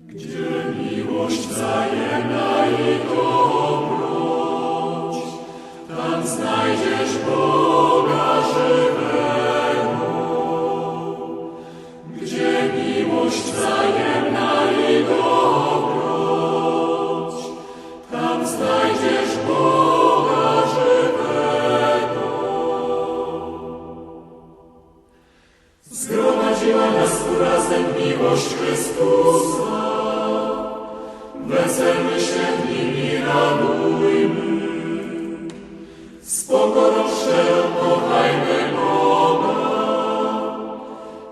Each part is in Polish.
Gdzie miłość wzajemna i dobroć, razem miłość Chrystusa. Weselmy się w nim i radujmy. Z pokorą szczerą kochajmy Boga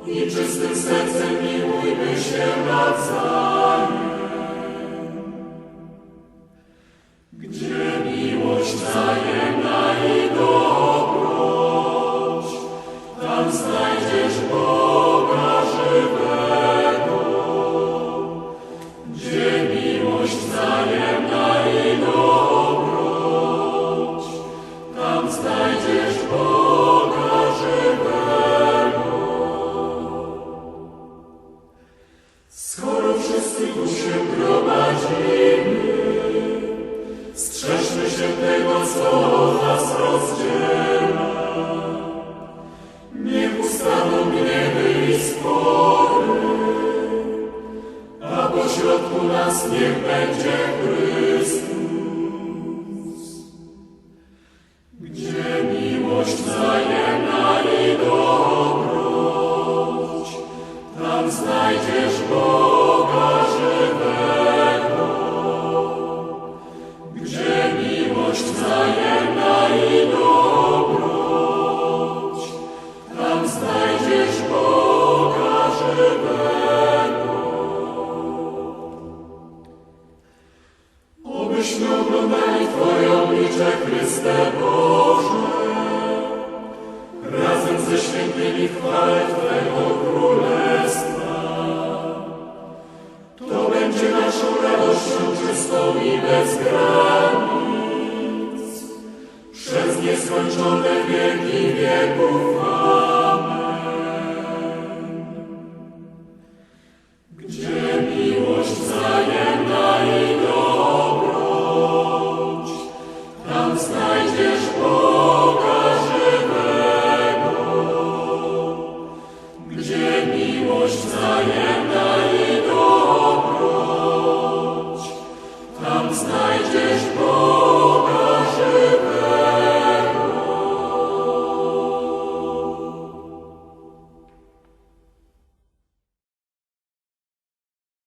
i czystym sercem miłujmy się nawzajem. Gdzie miłość wzajemna Skoro wszyscy tu się gromadzimy, strzeżmy się tego, co nas rozdziela. Niech ustaną gniewy i spory, a pośrodku nas niech będzie Chrystus. Oglądali Twoje oblicze, Chryste Boże, razem ze świętymi w chwale Twego Królestwa. To będzie naszą radością czystą i bez granic, przez nieskończone wieki wieków.